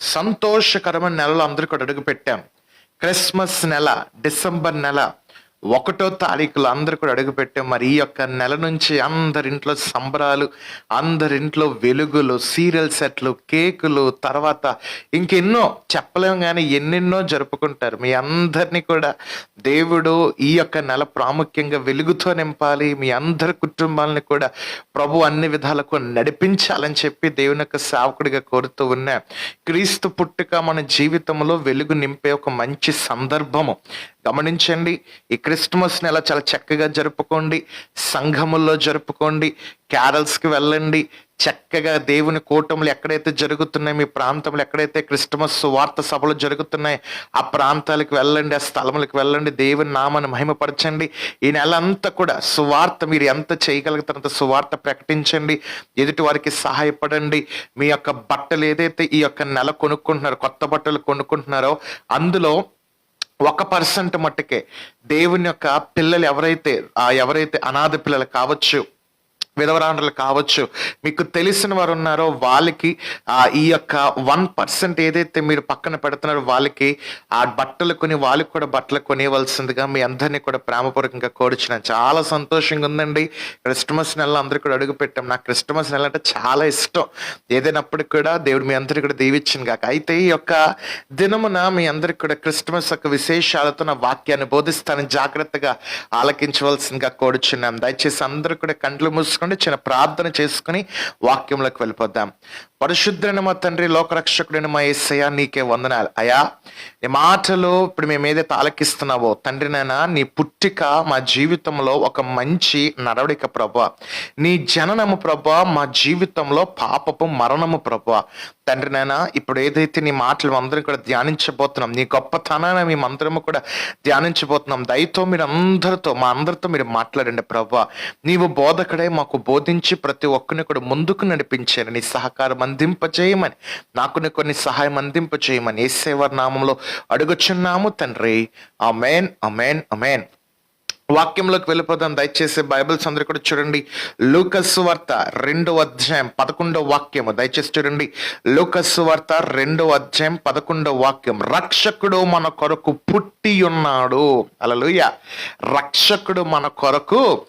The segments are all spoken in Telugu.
సంతోషకరమైన నెలలో అందరికీ అడుగు పెట్టాం క్రిస్మస్ నెల డిసెంబర్ నెల ఒకటో తారీఖులో అందరు కూడా అడుగుపెట్టే మరి ఈ యొక్క నెల నుంచి అందరింట్లో సంబరాలు అందరింట్లో వెలుగులు సీరియల్ సెట్లు కేకులు తర్వాత ఇంకెన్నో చెప్పలేము కానీ ఎన్నెన్నో జరుపుకుంటారు. మీ అందరినీ కూడా దేవుడు ఈ యొక్క నెల ప్రాముఖ్యంగా వెలుగుతో నింపాలి. మీ అందరి కుటుంబాలని కూడా ప్రభు అన్ని విధాలకు నడిపించాలని చెప్పి దేవుని యొక్క సేవకుడిగా కోరుతూ ఉన్నా. క్రీస్తు పుట్టుక మన జీవితంలో వెలుగు నింపే ఒక మంచి సందర్భము. గమనించండి ఇక్కడ క్రిస్మస్ నెల చాలా చక్కగా జరుపుకోండి సంఘముల్లో జరుపుకోండి క్యారల్స్కి వెళ్ళండి చక్కగా దేవుని కూటములు ఎక్కడైతే జరుగుతున్నాయి మీ ప్రాంతంలో ఎక్కడైతే క్రిస్టమస్ వార్త సభలు జరుగుతున్నాయి ఆ ప్రాంతాలకు వెళ్ళండి ఆ స్థలములకు వెళ్ళండి దేవుని నామాన్ని మహిమపరచండి. ఈ నెల అంతా కూడా సువార్త మీరు ఎంత చేయగలుగుతారంత సువార్త ప్రకటించండి. ఎదుటి వారికి సహాయపడండి. మీ యొక్క బట్టలు ఏదైతే ఈ యొక్క నెల కొనుక్కుంటున్నారో కొత్త బట్టలు కొనుక్కుంటున్నారో అందులో ఒక పర్సెంట్ మట్టుకే దేవుని యొక్క పిల్లలు ఎవరైతే ఆ ఎవరైతే అనాథ పిల్లలు కావచ్చు విధవరాండ్రులు కావచ్చు మీకు తెలిసిన వారు ఉన్నారో వాళ్ళకి ఈ యొక్క వన్ పర్సెంట్ ఏదైతే మీరు పక్కన పెడుతున్నారో వాళ్ళకి ఆ బట్టలు కొని వాళ్ళకి కూడా బట్టలు కొనివ్వాల్సిందిగా మీ అందరినీ కూడా ప్రేమపూర్వకంగా కోరుచున్న. చాలా సంతోషంగా ఉందండి. క్రిస్టమస్ నెల అందరూ కూడా అడుగు పెట్టాం. నాకు క్రిస్టమస్ నెల అంటే చాలా ఇష్టం. ఏదైనప్పటికి కూడా దేవుడు మీ అందరికీ కూడా దీవించింది కాక. అయితే ఈ యొక్క దినమున మీ అందరికి కూడా క్రిస్టమస్ యొక్క విశేషాలతో నా వాక్యాన్ని బోధిస్తాను జాగ్రత్తగా ఆలకించవలసిందిగా కోరుచున్నాం. దయచేసి అందరూ కూడా కండ్లు మూసుకొని చిన్న ప్రార్థన చేసుకుని వాక్యంలోకి వెళ్ళిపోద్దాం. పరిశుద్ధుడైన మా తండ్రి లోకరక్షకుడైన మా ఏసయ్య నీకే వందనాలు. అయా నీ మాటలు ఇప్పుడు మేము ఏదైతే ఆలకిస్తున్నావో తండ్రి నీ పుట్టిక మా జీవితంలో ఒక మంచి నడవడిక ప్రభా. నీ జననము ప్రభా మా జీవితంలో పాపపు మరణము ప్రభా. తండ్రి ఇప్పుడు ఏదైతే నీ మాటలు అందరం కూడా ధ్యానించబోతున్నాం నీ గొప్పతనాన్ని మేము అందరము కూడా ధ్యానించబోతున్నాం దయతో మీరు అందరితో మా అందరితో మీరు మాట్లాడండి ప్రభా. నీవు బోధకుడే మాకు బోధించి ప్రతి ఒక్కరిని కూడా ముందుకు నడిపించారు నీ సహకారం అందింపచేయమని. నాకు కొన్ని సహాయం అందింపచేయమని ఏసేవర్ నామంలో అడుగుచున్నాము తండ్రి. అమెన్ అమెన్ అమెన్ వాక్యంలోకి వెళ్ళిపోదాం. దయచేసి బైబిల్స్ అందరూ కూడా చూడండి. లూకస్ వార్త రెండవ అధ్యాయం పదకొండవ వాక్యము. దయచేసి చూడండి. లూకస్ వార్త రెండవ అధ్యాయం పదకొండవ వాక్యం. రక్షకుడు మన కొరకు పుట్టి ఉన్నాడు. అలలుయ రక్షకుడు మన కొరకు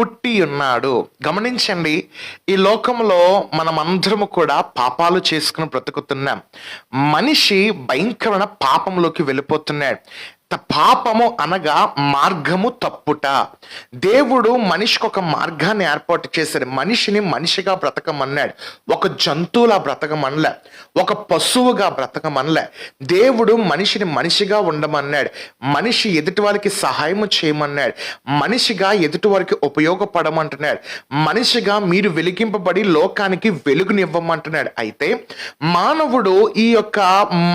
పుట్టి ఉన్నాడు. గమనించండి ఈ లోకంలో మనం అందరము కూడా పాపాలు చేసుకుని బ్రతుకుతున్నాం. మనిషి భయంకరమైన పాపంలోకి వెళ్ళిపోతున్నాడు. పాపము అనగా మార్గము తప్పుట. దేవుడు మనిషికి ఒక మార్గాన్ని ఏర్పాటు చేశాడు. మనిషిని మనిషిగా బ్రతకమన్నాడు. ఒక జంతువులా బ్రతకమనలే. ఒక పశువుగా బ్రతకమనలే. దేవుడు మనిషిని మనిషిగా ఉండమన్నాడు. మనిషి ఎదుటి వారికి సహాయం చేయమన్నాడు. మనిషిగా ఎదుటి వారికి ఉపయోగపడమంటున్నాడు. మనిషిగా మీరు వెలిగింపబడి లోకానికి వెలుగునివ్వమంటున్నాడు. అయితే మానవుడు ఈ యొక్క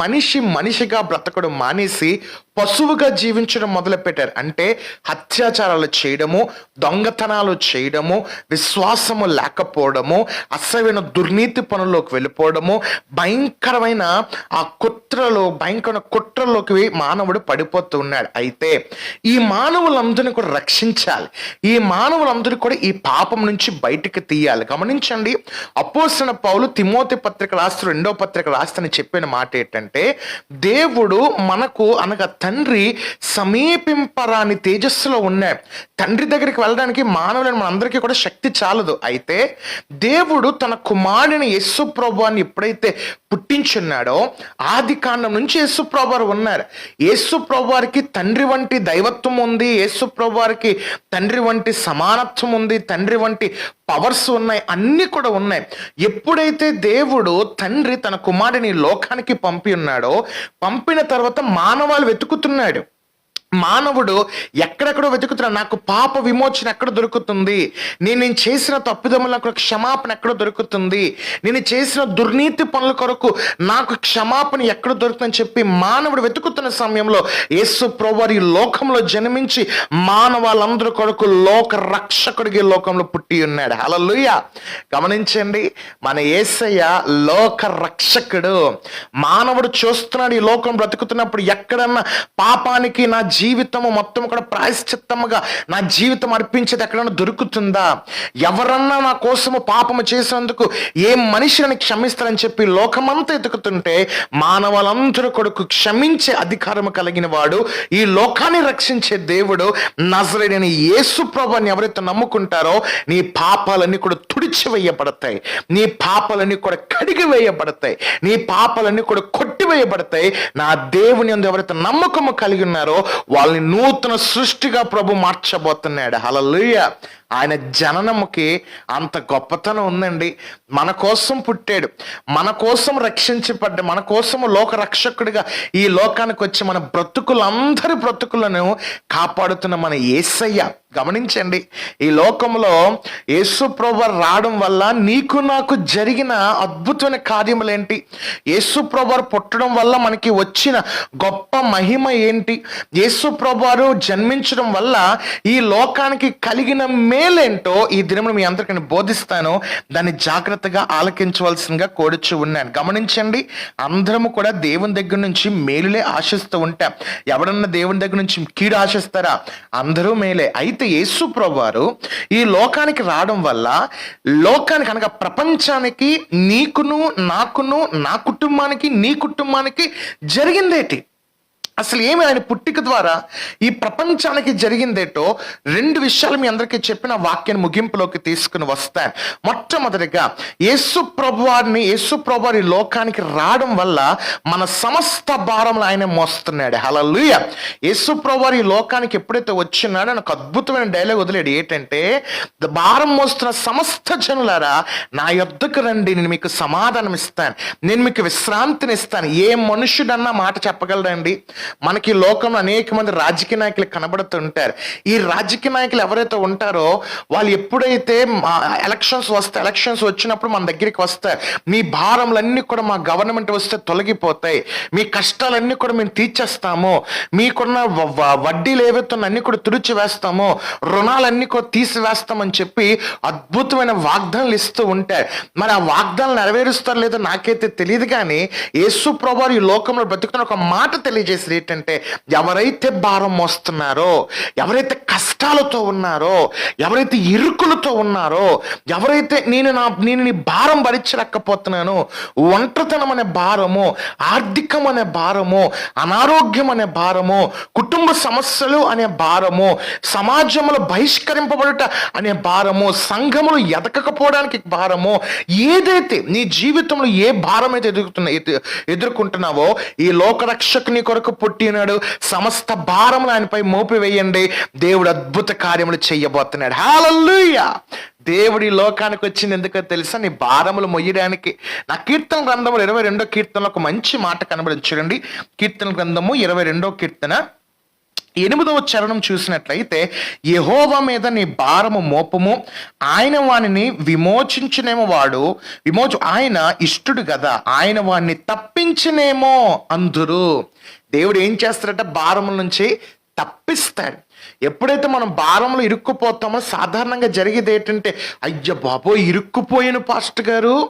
మనిషి మనిషిగా బ్రతకడం మానేసి పశువుగా జీవించడం మొదలుపెట్టారు. అంటే అత్యాచారాలు చేయడము దొంగతనాలు చేయడము విశ్వాసము లేకపోవడము అసహ్యమైన దుర్నీతి పనుల్లోకి వెళ్ళిపోవడము భయంకరమైన ఆ కుట్రలో భయంకరమైన కుట్రలోకి మానవుడు పడిపోతూ ఉన్నాడు. అయితే ఈ మానవులందరినీ కూడా రక్షించాలి. ఈ మానవులందరూ కూడా ఈ పాపం నుంచి బయటికి తీయాలి. గమనించండి అపోసిన పౌలు తిమోతి పత్రిక రాస్తూ రెండో పత్రిక రాస్తని చెప్పిన మాట ఏంటంటే దేవుడు మనకు అనగా తండ్రి సమీపింపరాని తేజస్సులో ఉన్నాయి తండ్రి దగ్గరికి వెళ్ళడానికి మానవులను మనందరికీ కూడా శక్తి చాలదు. అయితే దేవుడు తన కుమారుని యస్సు ప్రభువాన్ని ఎప్పుడైతే పుట్టించున్నాడో ఆది కాండం నుంచి యేసు ప్రభువారు ఉన్నారు. యేసు ప్రభువారికి తండ్రి వంటి దైవత్వం ఉంది. యేసు ప్రభువారికి తండ్రి వంటి సమానత్వం ఉంది. తండ్రి వంటి పవర్స్ ఉన్నాయి అన్ని కూడా ఉన్నాయి. ఎప్పుడైతే దేవుడు తండ్రి తన కుమారుని లోకానికి పంపి ఉన్నాడో పంపిన తర్వాత మానవాళి వెతుకుతున్నాడు. మానవుడు ఎక్కడెక్కడో వెతుకుతున్నాడు. నాకు పాప విమోచన ఎక్కడ దొరుకుతుంది? నేను నేను చేసిన తప్పిదములకు క్షమాపణ ఎక్కడ దొరుకుతుంది? నేను చేసిన దుర్నీతి పనుల కొరకు నాకు క్షమాపణ ఎక్కడ దొరుకుతుందని చెప్పి మానవుడు వెతుకుతున్న సమయంలో యేసు ప్రోవారి లోకంలో జన్మించి మానవాళ్ళందరూ కొరకు లోక రక్షకుడికి ఈ లోకంలో పుట్టి ఉన్నాడు. హలలుయ గమనించండి మన యేసయ్య లోక రక్షకుడు. మానవుడు చూస్తున్నాడు ఈ లోకం బ్రతుకుతున్నప్పుడు ఎక్కడన్నా పాపానికి నా జీవితము మొత్తం కూడా ప్రాయశ్చిత్తముగా నా జీవితం అర్పించేది ఎక్కడైనా దొరుకుతుందా? ఎవరన్నా నా కోసము పాపము చేసినందుకు ఏ మనిషిని క్షమిస్తారని చెప్పి లోకమంతా ఎతుకుతుంటే మానవులందరూ కొడుకు క్షమించే అధికారము కలిగిన వాడు ఈ లోకాన్ని రక్షించే దేవుడు నజరేడని యేసు ప్రభుని ఎవరైతే నమ్ముకుంటారో నీ పాపాలన్నీ కూడా తుడిచివేయబడతాయి. నీ పాపాలన్నీ కూడా కడిగి వేయబడతాయి నీ పాపాలన్నీ కూడా కొట్టివేయబడతాయి. నా దేవుని ఎవరైతే నమ్మకము కలిగి ఉన్నారో వాళ్ళని నూతన సృష్టిగా ప్రభు మార్చబోతున్నాడు. హలలుయ ఆయన జననముకి అంత గొప్పతనం ఉందండి. మన కోసం పుట్టాడు. మన కోసం రక్షించబడ్డ మన కోసం లోక రక్షకుడిగా ఈ లోకానికి వచ్చి మన బ్రతుకులందరి బ్రతుకులను కాపాడుతున్న మన ఏసయ్య. గమనించండి ఈ లోకంలో యేసు ప్రభు రావడం వల్ల నీకు నాకు జరిగిన అద్భుతమైన కార్యములేంటి? యేసు ప్రభు పుట్టడం వల్ల మనకి వచ్చిన గొప్ప మహిమ ఏంటి? యేసు ప్రభు జన్మించడం వల్ల ఈ లోకానికి కలిగిన మేలేంటో ఈ దినమును మీ అందరికీ బోధిస్తాను. దాన్ని జాగ్రత్తగా ఆలకించవలసిందిగా కోరుచు ఉన్నాను. గమనించండి అందరము కూడా దేవుని దగ్గర నుంచి మేలులే ఆశిస్తూ ఉంటాం. ఎవడన్నా దేవుని దగ్గర నుంచి కీడు ఆశిస్తారా? అందరూ మేలే. అయితే యేసు ప్రభువారు ఈ లోకానికి రావడం వల్ల లోకానికి అనగా ప్రపంచానికి నీకును నాకును నా కుటుంబానికి నీ కుటుంబానికి జరిగిందేటి? అసలు ఏమి ఆయన పుట్టిక ద్వారా ఈ ప్రపంచానికి జరిగిందేటో రెండు విషయాలు మీ అందరికీ చెప్పిన వాక్యాన్ని ముగింపులోకి తీసుకుని వస్తాను. మొట్టమొదటిగా యేసు ప్రభువారిని యేసు ప్రభువారి లోకానికి రావడం వల్ల మన సమస్త భారంలో ఆయన మోస్తున్నాడు. హలలుయ యేసు ప్రభువారి లోకానికి ఎప్పుడైతే వచ్చినాడో నాకు అద్భుతమైన డైలాగ్ వదిలేడు. ఏంటంటే భారం మోస్తున్న సమస్త జనులారా నా యొద్దకు రండి నేను మీకు సమాధానం ఇస్తాను నేను మీకు విశ్రాంతిని ఇస్తాను ఏ మనుషుడన్నా మాట చెప్పగలడండి? మనకి ఈ లోకంలో అనేక మంది రాజకీయ నాయకులు కనబడుతుంటారు. ఈ రాజకీయ నాయకులు ఎవరైతే ఉంటారో వాళ్ళు ఎప్పుడైతే ఎలక్షన్స్ వస్తే ఎలక్షన్స్ వచ్చినప్పుడు మన దగ్గరికి వస్తారు. మీ భారంలన్నీ కూడా మా గవర్నమెంట్ వస్తే తొలగిపోతాయి. మీ కష్టాలన్నీ కూడా మేము తీర్చేస్తాము. మీకున్న వ- వ- వడ్డీలు ఏవైతే అన్ని కూడా తుడిచి వేస్తాము రుణాలన్నీ కూడా తీసివేస్తామని చెప్పి అద్భుతమైన వాగ్దానాలు ఇస్తూ ఉంటారు. మరి ఆ వాగ్దానాలు నెరవేరుస్తారో లేదో నాకైతే తెలియదు కానీ యేసు ప్రభు ఈ లోకంలో బ్రతుకుతున్న ఒక మాట తెలియజేసి ఏంటంటే ఎవరైతే భారం మోస్తున్నారో ఎవరైతే కష్టాలతో ఉన్నారో ఎవరైతే ఇరుకులతో ఉన్నారో ఎవరైతే నేను నా నేను నీ భారం భరించలేకపోతున్నాను ఒంటరితనం అనే భారము ఆర్థికం అనే భారము అనారోగ్యం అనే భారము కుటుంబ సమస్యలు అనే భారము సమాజంలో బహిష్కరింపబడుట అనే భారము సంఘములు ఎదగకపోవడానికి భారము ఏదైతే నీ జీవితంలో ఏ భారం అయితే ఎదుగుతున్నా ఎదుర్కొంటున్నావో ఈ లోకరక్షకుని కొరకు పుట్టినాడు. సమస్త భారములు ఆయనపై మోపివేయండి. దేవుడు అద్భుత కార్యములు చెయ్యబోతున్నాడు హాలూయా దేవుడి లోకానికి వచ్చింది ఎందుకో తెలుసా? నీ భారములు మొయ్యడానికి. నా కీర్తన గ్రంథములు ఇరవై రెండో కీర్తనలో ఒక మంచి మాట కనబడి చూడండి. కీర్తన గ్రంథము ఇరవై రెండో కీర్తన. ఎనిమిదవ చరణం చూసినట్లయితే యహోవ మీద నీ భారము మోపము ఆయన వానిని విమోచించనేమో వాడు. విమోచ ఆయన ఇష్టడు కదా ఆయన వాణ్ణి తప్పించినేమో అందురు. దేవుడు ఏం చేస్తాడంటే భారముల నుంచి తప్పిస్తాడు. ఎప్పుడైతే మనం భారంలో ఇరుక్కుపోతామో సాధారణంగా జరిగేది ఏంటంటే అయ్య బాబో ఇరుక్కుపోయిన పాస్టర్ గారు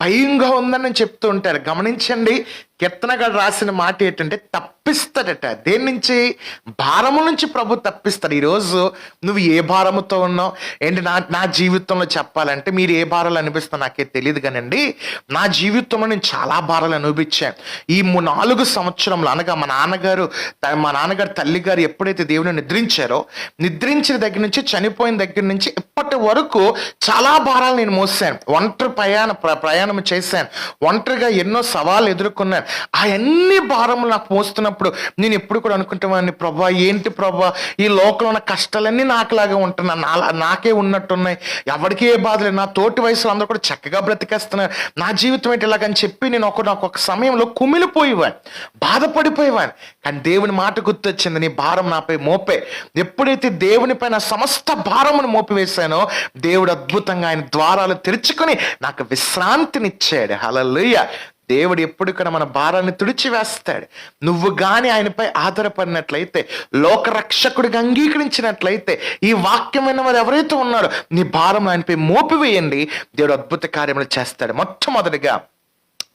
భయంగా ఉందని చెప్తూ ఉంటారు. గమనించండి కీర్తనగాడు రాసిన మాట ఏంటంటే తప్పిస్తాడట. దేని నుంచి? భారము నుంచి ప్రభు తప్పిస్తాడు. ఈరోజు నువ్వు ఏ భారముతో ఉన్నావు? ఏంటి నా నా జీవితంలో చెప్పాలంటే మీరు ఏ భారాలు అనిపిస్తా నాకే తెలియదు కానండి. నా జీవితంలో నేను చాలా భారాలు అనుభవించాను ఈ నాలుగు సంవత్సరంలో అనగా మా నాన్నగారు మా నాన్నగారు తల్లి గారు ఎప్పుడైతే దేవుని నిద్రించారో నిద్రించిన దగ్గర నుంచి చనిపోయిన దగ్గర నుంచి ఇప్పటి వరకు చాలా భారాలు నేను మోసాను. ఒంటరి ప్రయాణ ప్ర- ప్రయాణం చేశాను. ఒంటరిగా ఎన్నో సవాళ్ళు ఎదుర్కొన్నాను. ఆ అన్ని భారములు నాకు మోస్తున్నప్పుడు నేను ఎప్పుడు కూడా అనుకుంటామని ప్రభా ఏంటి ప్రభా? ఈ లోకంలో ఉన్న కష్టాలన్నీ నాకులాగా ఉంటున్నాను నాలా నాకే ఉన్నట్టున్నాయి. ఎవరికి ఏ బాధ లేదు. నా తోటి వయసులో అందరూ కూడా చక్కగా బ్రతికేస్తున్నారు. నా జీవితం ఏంటి ఇలాగని చెప్పి నేను ఒక నాకు ఒక సమయంలో కుమిలిపోయేవాను బాధపడిపోయేవాను కానీ దేవుని మాట గుర్తొచ్చింది నీ భారం నాపై మోపే. ఎప్పుడైతే దేవుని పైన సమస్త భారమును మోపివేశానో దేవుడు అద్భుతంగా ఆయన ద్వారాలు తెరుచుకొని నాకు విశ్రాంతినిచ్చాడు. హలలుయ్య దేవుడు ఎప్పుడు కూడా మన భారాన్ని తుడిచివేస్తాడు. నువ్వు గాని ఆయనపై ఆధారపడినట్లయితే లోకరక్షకుడిగా అంగీకరించినట్లయితే ఈ వాక్యమైన వారు ఎవరైతే ఉన్నారో నీ భారం ఆయనపై మోపివేయండి. దేవుడు అద్భుత కార్యములు చేస్తాడు. మొట్టమొదటిగా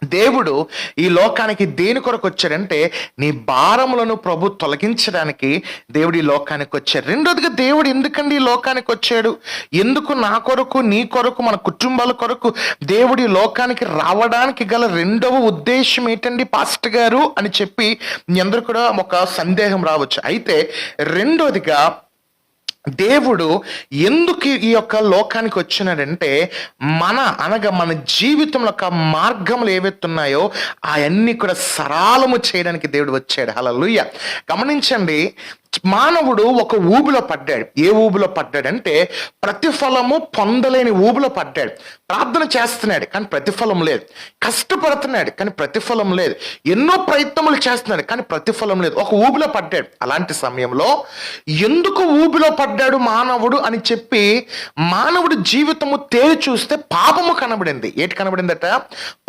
దేవుడు ఈ లోకానికి దేని కొరకు వచ్చాడంటే నీ భారములను ప్రభు తొలగించడానికి దేవుడు ఈ లోకానికి వచ్చాడు. రెండోదిగా దేవుడు ఎందుకండి ఈ లోకానికి వచ్చాడు? ఎందుకు నా కొరకు నీ కొరకు మన కుటుంబాల కొరకు దేవుడు ఈ లోకానికి రావడానికి గల రెండవ ఉద్దేశం ఏంటండి పాస్టర్ గారు అని చెప్పి మీ అందరు కూడా ఒక సందేహం రావచ్చు. అయితే రెండోదిగా దేవుడు ఎందుకు ఈ యొక్క లోకానికి వచ్చినాడంటే మన అనగా మన జీవితంలో యొక్క మార్గములు ఏవెత్తున్నాయో అవన్నీ కూడా సరాలము చేయడానికి దేవుడు వచ్చాడు. లూయ గమనించండి మానవుడు ఒక ఊబిలో పడ్డాడు. ఏ ఊబిలో పడ్డాడంటే ప్రతిఫలము పొందలేని ఊబిలో పడ్డాడు. ప్రార్థన చేస్తున్నాడు కానీ ప్రతిఫలం లేదు. కష్టపడుతున్నాడు కానీ ప్రతిఫలం లేదు. ఎన్నో ప్రయత్నములు చేస్తున్నాడు కానీ ప్రతిఫలం లేదు. ఒక ఊబిలో పడ్డాడు. అలాంటి సమయంలో ఎందుకు ఊబిలో పడ్డాడు మానవుడు అని చెప్పి మానవుడు జీవితము తేలి చూస్తే పాపము కనబడింది. ఏటి కనబడిందట?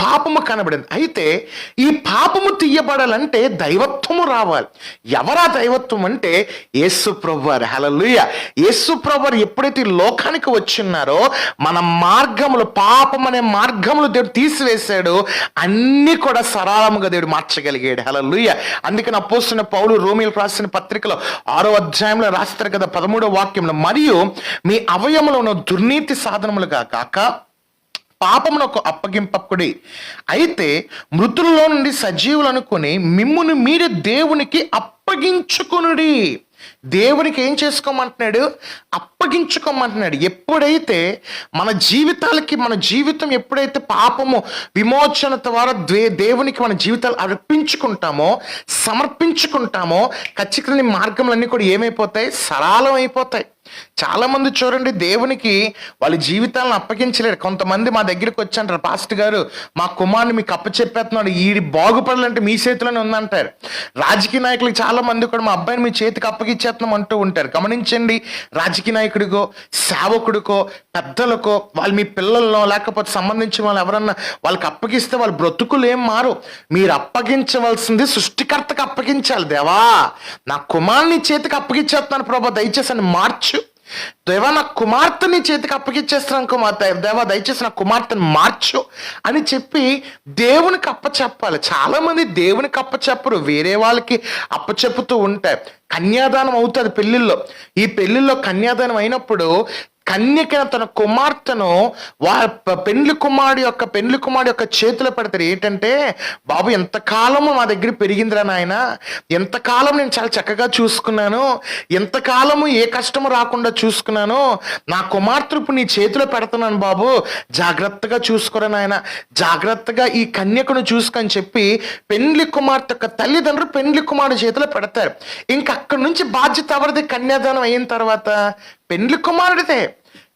పాపము కనబడింది. అయితే ఈ పాపము తీయబడాలంటే దైవత్వము రావాలి. ఎవరా దైవత్వం అంటే యేసు ప్రభువారు. హలలుయ యేసు ప్రభువారు ఎప్పుడైతే లోకానికి వచ్చిన్నారో మన మార్గములు పాపం అనే మార్గములు దేవుడు తీసివేశాడు అన్ని కూడా సరళముగా దేవుడు మార్చగలిగాడు. హలలుయ అందుకని అపోస్తున్న పౌలు రోమిలు రాసిన పత్రికలో ఆరో అధ్యాయంలో రాస్తారు కదా పదమూడో వాక్యంలో. మరియు మీ అవయములను దుర్నీతి సాధనములుగా కాక పాపమునకు అప్పగింపకుడి. అయితే మృతుల్లో నుండి సజీవులు అనుకుని మిమ్మును మీరు దేవునికి అప్పగించుకునుడి. దేవునికి ఏం చేసుకోమంటున్నాడు? అప్పగించుకోమంటున్నాడు. ఎప్పుడైతే మన జీవితాలకి మన జీవితం ఎప్పుడైతే పాపము విమోచన ద్వారా ద్వే దేవునికి మన జీవితాలు అర్పించుకుంటామో సమర్పించుకుంటామో ఖచ్చితంగా ఈ మార్గములన్నీ కూడా ఏమైపోతాయి? సరళం చాలామంది చాలా మంది చూడండి దేవునికి వాళ్ళ జీవితాలను అప్పగించలేరు. కొంతమంది మా దగ్గరికి వచ్చాంటారు పాస్ట్ గారు మా కుమారుని మీకు అప్పచెప్పేస్తున్నాడు ఈడి బాగుపడాలంటే మీ చేతిలోనే ఉందంటారు. రాజకీయ నాయకులకు చాలా మంది కూడా మా అబ్బాయిని మీ చేతికి అప్పగించేస్తున్నాం అంటూ ఉంటారు. గమనించండి రాజకీయ నాయకుడికో సేవకుడికో పెద్దలకో వాళ్ళు మీ పిల్లల్లో లేకపోతే సంబంధించిన వాళ్ళు ఎవరన్నా వాళ్ళకి అప్పగిస్తే వాళ్ళ బ్రతుకులు ఏం మారు మీరు అప్పగించవలసింది సృష్టికర్తకు అప్పగించాలి దేవా. నా కుమారుని చేతికి అప్పగించేస్తున్నాను ప్రభా దయచేసి అని మార్చు. దేవా నా కుమార్తెని చేతికి అప్పగిచ్చేస్తున్నాను కుమార్తె. దేవా దయచేసి నా కుమార్తెను మార్చు అని చెప్పి దేవునికి అప్పచెప్పాలి. చాలా మంది దేవునికి అప్పచెప్పరు వేరే వాళ్ళకి అప్పచెప్పుతూ ఉంటాయి కన్యాదానం అవుతుంది పెళ్ళిల్లో ఈ పెళ్ళిల్లో కన్యాదానం అయినప్పుడు కన్యకిన తన కుమార్తెను వా పెండ్లి కుమారుడు యొక్క పెండ్లి కుమారుడు యొక్క చేతిలో పెడతారు. ఏంటంటే బాబు ఎంతకాలము మా దగ్గర పెరిగిందిరా నాయన. ఎంతకాలం నేను చాలా చక్కగా చూసుకున్నాను. ఎంతకాలము ఏ కష్టము రాకుండా చూసుకున్నాను. నా కుమార్తె ఇప్పుడు నీ చేతిలో పెడుతున్నాను బాబు. జాగ్రత్తగా చూసుకోరా నాయన. జాగ్రత్తగా ఈ కన్యకను చూసుకొని చెప్పి పెండ్లి కుమార్తె యొక్క తల్లిదండ్రులు పెండ్లి కుమారుడు చేతిలో పెడతారు. ఇంకా అక్కడి నుంచి బాధ్యత ఎవరిది? కన్యాదానం అయిన తర్వాత పెండ్లి కుమారుడిదే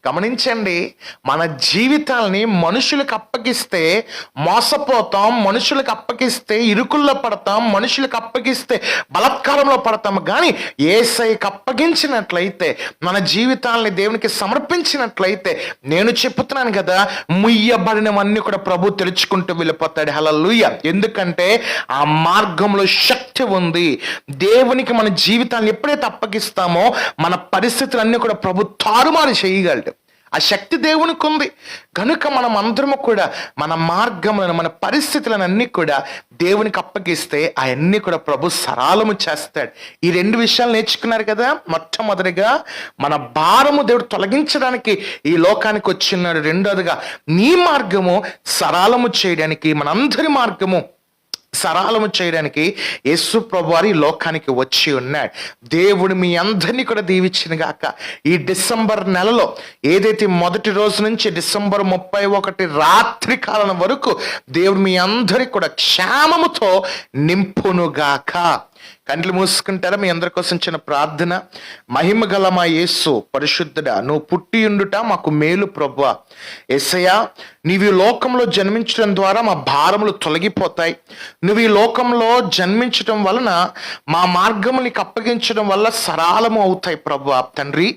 గమనించండి మన జీవితాల్ని మనుషులకు అప్పగిస్తే మోసపోతాం మనుషులకు అప్పగిస్తే ఇరుకుల్లో పడతాం మనుషులకు అప్పగిస్తే బలత్కారంలో పడతాం. కానీ ఏసైకి అప్పగించినట్లయితే మన జీవితాల్ని దేవునికి సమర్పించినట్లయితే నేను చెప్తున్నాను కదా ముయ్యబడినవన్నీ కూడా ప్రభు తెరుచుకుంటూ వెళ్ళిపోతాడు. హలలుయ ఎందుకంటే ఆ మార్గంలో శక్తి ఉంది. దేవునికి మన జీవితాన్ని ఎప్పుడైతే అప్పగిస్తామో మన పరిస్థితులన్నీ కూడా ప్రభు తారుమారు చేయగలడు. ఆ శక్తి దేవునికి ఉంది కనుక మనం అందరము కూడా మన మార్గములను మన పరిస్థితులను అన్ని కూడా దేవునికి అప్పగిస్తే అవన్నీ కూడా ప్రభు సరాలము చేస్తాడు. ఈ రెండు విషయాలు నేర్చుకున్నారు కదా? మొట్టమొదటిగా మన భారము దేవుడు తొలగించడానికి ఈ లోకానికి వచ్చిన్నాడు రెండోదిగా నీ మార్గము సరాలము చేయడానికి మనందరి మార్గము సరళము చేయడానికి యేసు ప్రభువారి లోకానికి వచ్చి ఉన్నాడు. దేవుడు మీ అందరినీ కూడా దీవించిన గాక. ఈ డిసెంబర్ నెలలో ఏదైతే మొదటి రోజు నుంచి డిసెంబర్ ముప్పై ఒకటి రాత్రి కాలం వరకు దేవుడు మీ అందరికి కూడా క్షేమముతో నింపునుగాక కండ్లు మూసుకుంటారా? మీ అందరి కోసం చిన్న ప్రార్థన. మహిమ గల మా యేసు పరిశుద్ధుడా నువ్వు పుట్టి ఉండుట మాకు మేలు ప్రభు ఎసయా నీవు ఈ లోకంలో జన్మించడం ద్వారా మా భారములు తొలగిపోతాయి. నువ్వు ఈ లోకంలో జన్మించడం వలన మా మార్గము నీకు అప్పగించడం వల్ల సరళము అవుతాయి ప్రభు తండ్రి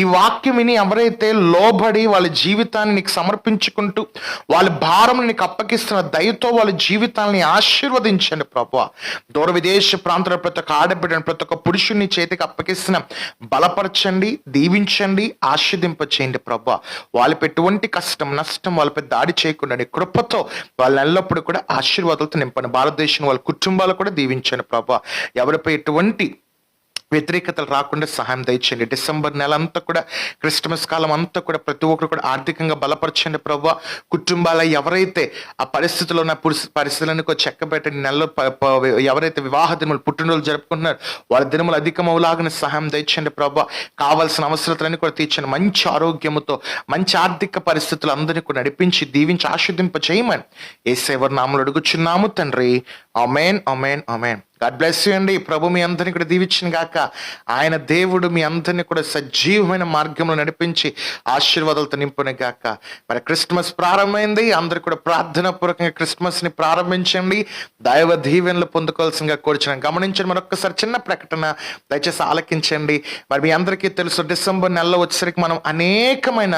ఈ వాక్యం విని ఎవరైతే లోబడి వాళ్ళ జీవితాన్ని నీకు సమర్పించుకుంటూ వాళ్ళ భారములు నీకు అప్పగిస్తున్న దయతో వాళ్ళ జీవితాన్ని ఆశీర్వదించండి ప్రభు దూర విదేశ ప్రాంత ప్రతి ప్రతి ఒక్క ఆడబిడ్డను ప్రతి ఒక్క పురుషుని చేతికి అప్పగిస్తున్న. బలపరచండి దీవించండి ఆశీర్దిపచేయండి ప్రభా. వాళ్ళపై ఎటువంటి కష్టం నష్టం వాళ్ళపై దాడి చేయకుండా కృపతో వాళ్ళ ఎల్లప్పుడూ కూడా ఆశీర్వాదాలతో నింపండి. భారతదేశం వాళ్ళ కుటుంబాలు కూడా దీవించండి ప్రభా. ఎవరిపై ఎటువంటి వ్యతిరేకతలు రాకుండా సహాయం దయచేయండి. డిసెంబర్ నెల అంతా కూడా క్రిస్టమస్ కాలం అంతా కూడా ప్రతి ఒక్కరు కూడా ఆర్థికంగా బలపరచండి ప్రభు కుటుంబాల ఎవరైతే ఆ పరిస్థితుల్లో ఉన్న పరిస్థితులను కొంచెం చెక్కబెట్టండి నెలలో ఎవరైతే వివాహ దినములు పుట్టినరోజు జరుపుకుంటున్నారు వాళ్ళ దినములు అధికమవులాగిన సహాయం దయచండి ప్రభు కావాల్సిన అవసరతలన్నీ కూడా తీర్చండి. మంచి ఆరోగ్యముతో మంచి ఆర్థిక పరిస్థితులు అందరినీ కూడా నడిపించి దీవించి ఆస్వాదింప చేయమని ఏ సేవర్ నామలు అడుగుచున్నాము తండ్రి. Amen amen amen God bless you అండి. ప్రభు మీ అందరినీ కూడా దీవించిన గాక. ఆయన దేవుడు మీ అందరినీ కూడా సజీవమైన మార్గంలో నడిపించి ఆశీర్వాదాలతో నింపుని గాక. మరి క్రిస్మస్ ప్రారంభమైంది. అందరు కూడా ప్రార్థన పూర్వకంగా క్రిస్మస్ని ప్రారంభించండి. దైవ దీవెనలు పొందుకోవాల్సిందిగా కోరుచున్నాం. గమనించండి మరొకసారి చిన్న ప్రకటన దయచేసి ఆలకించండి. మరి మీ అందరికీ తెలుసు డిసెంబర్ నెలలో వచ్చేసరికి మనం అనేకమైన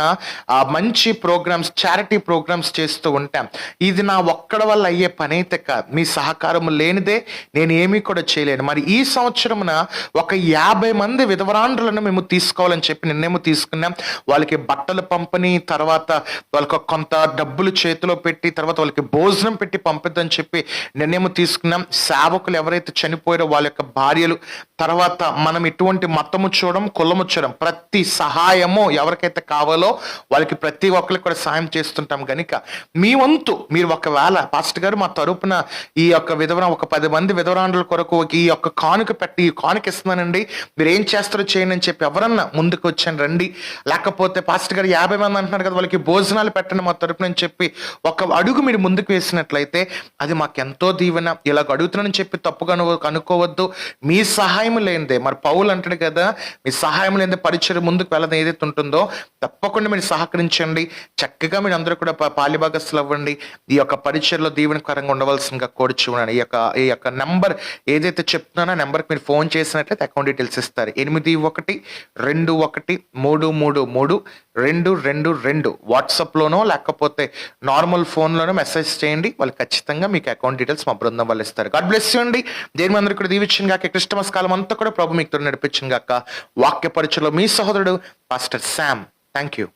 ఆ, మంచి ప్రోగ్రామ్స్ చారిటీ ప్రోగ్రామ్స్ చేస్తూ ఉంటాం. ఇది నా ఒక్కడ వల్ల అయ్యే పని అయితే కాదు. మీ సహకారం లేనిదే నేను ఏమి కూడా చేయలేను. మరి ఈ సంవత్సరమున ఒక యాభై మంది విధవరాండ్రులను మేము తీసుకోవాలని చెప్పి నిర్ణయం తీసుకున్నాం. వాళ్ళకి బట్టలు పంపని తర్వాత వాళ్ళకి కొంత డబ్బులు చేతిలో పెట్టి తర్వాత వాళ్ళకి భోజనం పెట్టి పంపిద్దని చెప్పి నిర్ణయం తీసుకున్నాం. సేవకులు ఎవరైతే చనిపోయారో వాళ్ళ యొక్క భార్యలు తర్వాత మనం ఎటువంటి మతము చూడడం కులము చూడడం ప్రతి సహాయము ఎవరికైతే కావాలో వాళ్ళకి ప్రతి ఒక్కరికి కూడా సహాయం చేస్తుంటాం గనుక మీ వంతు మీరు ఒకవేళ పాస్టర్ గారు మా తరపున ఈ యొక్క విధవరం ఒక పది మంది విధవరాండ్రులు కొరకు ఈ యొక్క కానుక పెట్టి ఈ కానుక ఇస్తున్నానండి. మీరు ఏం చేస్తారో చేయండి అని చెప్పి ఎవరన్నా ముందుకు వచ్చాను రండి. లేకపోతే పాస్టర్ గారు యాభై మంది అంటున్నారు కదా వాళ్ళకి భోజనాలు పెట్టండి మా తరపున అని చెప్పి ఒక అడుగు మీరు ముందుకు వేసినట్లయితే అది మాకు ఎంతో దీవెన. ఇలాగ అడుగుతున్నానని చెప్పి తప్పుగా అనుకోవద్దు. మీ సహాయం లేనిదే మరి పౌలు అంటాడు కదా మీ సహాయం లేనిదే పరిచయం ముందుకు వెళ్ళడం ఏదైతే ఉంటుందో తప్పకుండా మీరు సహకరించండి. చక్కగా మీరు అందరూ కూడా పాలిభాగస్తులు అవ్వండి. ఈ యొక్క పరిచయలో దీవెనకరంగా ఉండవలసిందిగా కోరుచున్నాను. ఈ యొక్క ఈ యొక్క నంబర్ ఏదైతే చెప్తున్నానో ఆ నెంబర్కి మీరు ఫోన్ చేసినట్లయితే అకౌంట్ డీటెయిల్స్ ఇస్తారు. ఎనిమిది ఒకటి రెండు ఒకటి మూడు మూడు మూడు రెండు రెండు రెండు వాట్సాప్లోనో లేకపోతే నార్మల్ ఫోన్లోనో మెసేజ్ చేయండి. వాళ్ళు ఖచ్చితంగా మీకు అకౌంట్ డీటెయిల్స్ మా బృందం వాళ్ళు ఇస్తారు. గాడ్ బ్లెస్ అండి. దేని అందరూ కూడా దీవించిన గాక. క్రిస్టమస్ కాలం అంతా కూడా ప్రభు మీకు నడిపించిన గాక. వాక్య పరిచయలో మీ సహోదరుడు పాస్టర్ శామ్. Thank you